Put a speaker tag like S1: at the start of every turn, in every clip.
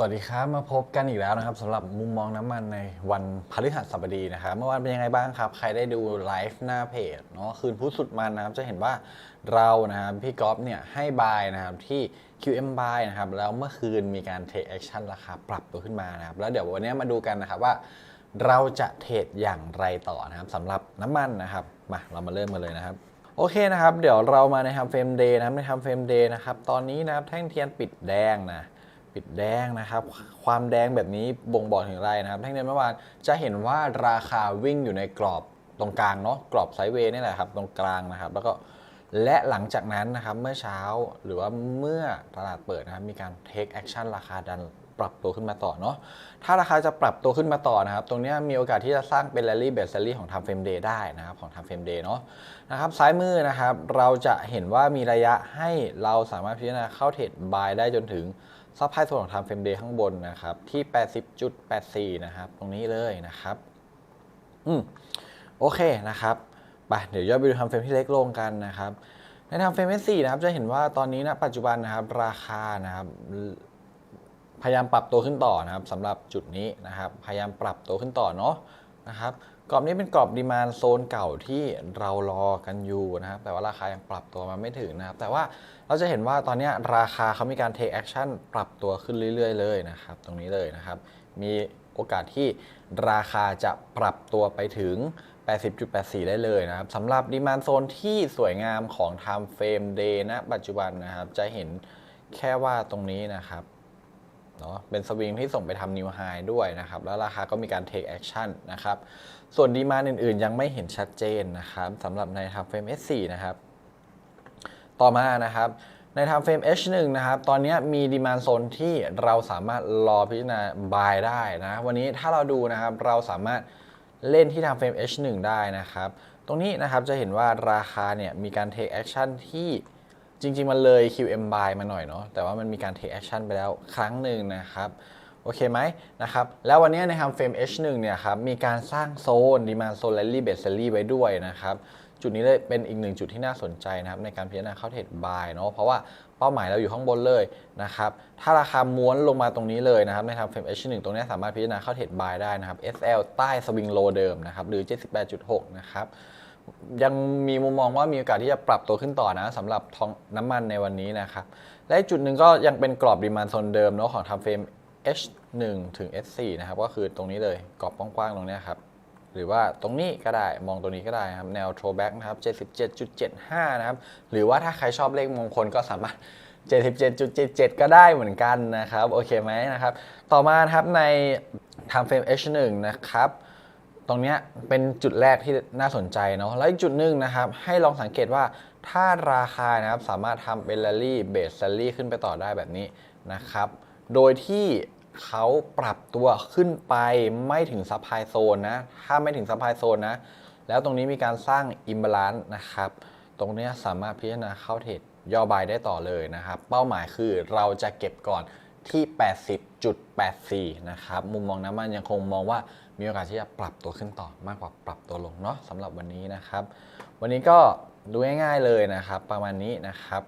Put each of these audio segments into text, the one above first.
S1: วัสดีครับ มาพบกันอีกแล้วนะครับสำหรับมุมมองน้ำมันในวันพฤหัสบดีนะครับเมื่อวานเป็นยังไงบ้างครับ ใครได้ดูไลฟ์หน้าเพจเนาะคืนพุธสุดมันนะครับ จะเห็นว่าเรานะครับพี่ก๊อฟเนี่ยให้บายนะครับที่ QM buy นะครับแล้วเมื่อคืนมีการ take action ราคาปรับตัวขึ้นมานะครับ แล้วเดี๋ยววันนี้มาดูกันนะครับว่า เราจะเทรดอย่างไรต่อนะครับสำหรับน้ำมันนะครับมาเรามาเริ่มกันเลยนะครับโอเคนะครับ เดี๋ยวเรามาในทำเฟรมเดย์นะครับในทำเฟรมเดย์นะครับตอนนี้นะครับแท่งเทียนปิดแดงนะ ปิดแดงนะครับ ความแดงแบบนี้บ่งบอกถึงอะไรนะครับแท่งเทียนเมื่อวานจะเห็นว่าราคาวิ่งอยู่ในกรอบตรงกลางเนาะกรอบไซด์เวย์นี่แหละครับ ตรงกลางนะครับ แล้วก็และหลังจากนั้นนะครับเมื่อเช้าหรือว่าเมื่อตลาดเปิดนะครับมีการ take action ราคาดันปรับตัวขึ้นมาต่อเนาะถ้าราคาจะปรับตัวขึ้นมาต่อนะครับ ตรงนี้มีโอกาสที่จะสร้างเป็น rally base rally ของ time frame day ได้นะครับของ time frame day เนาะนะครับซ้ายมือนะครับ เราจะเห็นว่ามีระยะให้เราสามารถพิจารณาเข้าเทรดบายได้จนถึง ซับไพโซนของทำเฟรมเดย์ข้างบนนะครับ ที่ 80.84 นะครับ ตรงนี้เลยนะครับ อืมโอเคนะครับไปเดี๋ยวย่อไปดูทำเฟรมที่เล็กลงกันนะครับ ในทำเฟรม S4 นะครับ จะเห็นว่าตอนนี้นะปัจจุบันนะครับ ราคานะครับ พยายามปรับตัวขึ้นต่อนะครับสำหรับจุดนี้นะครับ พยายามปรับตัวขึ้นต่อเนาะนะครับ กรอบนี้เป็นกรอบดีมานโซนเก่าที่เรารอกันอยู่นะครับแต่ว่าราคายังปรับตัวมาไม่ถึงนะครับ แต่ว่าเราจะเห็นว่าตอนนี้ราคาเขามีการ take action ปรับตัวขึ้นเรื่อย ๆ เลยนะครับ ตรงนี้เลยนะครับ มีโอกาสที่ราคาจะปรับตัวไปถึง 80.84 ได้เลยนะครับสำหรับดีมานโซนที่สวยงามของ time frame day ณปัจจุบันนะครับ จะเห็นแค่ว่าตรงนี้นะครับ เนาะเป็นสวิงที่ส่งไปทำนิวไฮด้วยนะครับ แล้วราคาก็มีการ take action นะครับ ส่วนดีมาอื่นๆ ยังไม่เห็นชัดเจนนะครับสำหรับในทำเฟรม S4 นะครับ ต่อมานะครับในทำเฟรม H1 นะครับ ตอนนี้มีดีมานโซนที่เราสามารถรอพิจารณา buy ได้นะ วันนี้ถ้าเราดูนะครับ เราสามารถเล่นที่ทำเฟรม H1 ได้นะครับ ตรงนี้นะครับจะเห็นว่าราคาเนี่ยมีการ take action ที่ จริง ๆ มันเลย QM buy มาหน่อยเนาะแต่ว่ามันมีการ take action ไปแล้วครั้งหนึ่งนะครับโอเคไหมนะครับแล้ววันนี้ในทำเฟรม H1 เนี่ยครับมีการสร้างโซน demand zone rally base rally ไว้ด้วยนะครับจุดนี้เลยเป็นอีกหนึ่งจุดที่น่าสนใจนะครับในการพิจารณาเข้าเทรดบายเนาะเพราะว่าเป้าหมายเราอยู่ข้างบนเลยนะครับถ้าราคาม้วนลงมาตรงนี้เลยนะครับในทำเฟรม H1 ตรงนี้สามารถพิจารณาเข้าเทรดบายได้นะครับ SL ใต้สวิงโลเดิมนะครับหรือ 78.6 นะครับ ยังมีมุมมองว่ามีโอกาสที่จะปรับตัวขึ้นต่อนะสำหรับทองน้ำมันในวันนี้นะครับ และจุดหนึ่งก็ยังเป็นกรอบดีมานโซนเดิมเนาะของทำเฟรม H1 ถึง S4 นะครับ ก็คือตรงนี้เลยกรอบกว้างๆตรงนี้ครับ หรือว่าตรงนี้ก็ได้มองตรงนี้ก็ได้ครับ แนว throwback นะครับ 77.75 นะครับ หรือว่าถ้าใครชอบเลขมงคลก็สามารถ 77.77 ก็ได้เหมือนกันนะครับ โอเคไหมนะครับ ต่อมาครับใน time frame H1 นะครับ ตรงนี้เป็นจุดแรกที่น่าสนใจเนาะแล้วอีกจุดหนึ่งนะครับ ให้ลองสังเกตว่าถ้าราคานะครับสามารถทำเป็น rally base rally ขึ้นไปต่อได้แบบนี้นะครับ โดยที่เขาปรับตัวขึ้นไปไม่ถึงซัพพลายโซนนะ ถ้าไม่ถึงซัพพลายโซนนะ แล้วตรงนี้มีการสร้างอิมบาลานซ์นะครับ ตรงนี้สามารถพิจารณาเข้าเทรดย่อบายได้ต่อเลยนะครับ เป้าหมายคือเราจะเก็บก่อน ที่ 80.84 นะครับ มุมมองน้ำมันยังคงมองว่ามีโอกาสที่จะปรับตัวขึ้นต่อมากกว่าปรับตัวลงเนาะสำหรับวันนี้นะครับ วันนี้ก็ดูง่ายๆเลยนะครับ ประมาณนี้นะครับ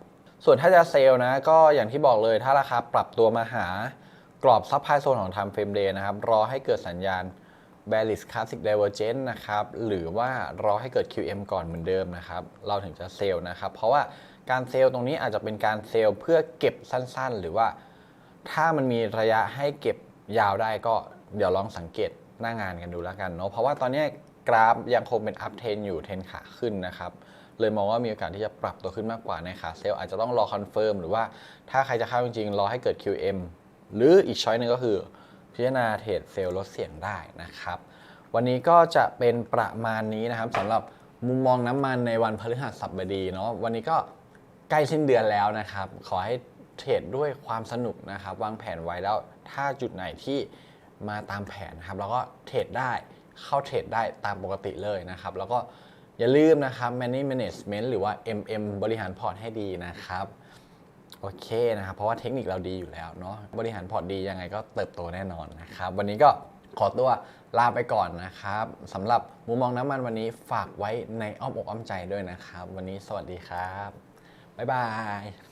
S1: ส่วนถ้าจะเซลล์นะก็อย่างที่บอกเลยถ้าราคาปรับตัวมาหากรอบซับไพโซนของ time frame day นะครับ รอให้เกิดสัญญาณ bearish classic divergence นะครับ หรือว่ารอให้เกิด QM ก่อนเหมือนเดิมนะครับ เราถึงจะเซลล์นะครับ เพราะว่าการเซลล์ตรงนี้อาจจะเป็นการเซลล์เพื่อเก็บสั้นๆ หรือว่า ถ้ามันมีระยะให้เก็บยาวได้ก็เดี๋ยวลองสังเกตหน้างานกันดูแล้วกันเนาะเพราะว่าตอนนี้กราฟยังคงเป็น up trend อยู่เทรนขาขึ้นนะครับ เลยมองว่ามีโอกาสที่จะปรับตัวขึ้นมากกว่าในขาเซลล์อาจจะต้องรอคอนเฟิร์มหรือว่าถ้าใครจะเข้าจริงๆ รอให้เกิด QM หรืออีกช้อยหนึ่งก็คือ พิจารณาเทรดเซลล์ลดเสี่ยงได้นะครับ วันนี้ก็จะเป็นประมาณนี้นะครับสำหรับมุมมองน้ำมันในวันพฤหัสบดีเนาะวันนี้ก็ใกล้สิ้นเดือนแล้วนะครับ ขอให้ เทรดด้วยความสนุกนะครับวางแผนไว้แล้วถ้าจุดไหนที่มาตามแผนนะครับแล้วก็เทรดได้เข้าเทรดได้ตามปกติเลยนะครับ แล้วก็อย่าลืมนะครับ money management หรือว่า MM บริหารพอร์ตให้ดีนะครับโอเคนะครับ เพราะว่าเทคนิคเราดีอยู่แล้วเนาะบริหารพอร์ตดียังไงก็เติบโตแน่นอนนะครับ วันนี้ก็ขอตัวลาไปก่อนนะครับสำหรับมุมมองน้ำมันวันนี้ฝากไว้ในอ้อมอกอ้อมใจด้วยนะครับ วันนี้สวัสดีครับ บ๊ายบาย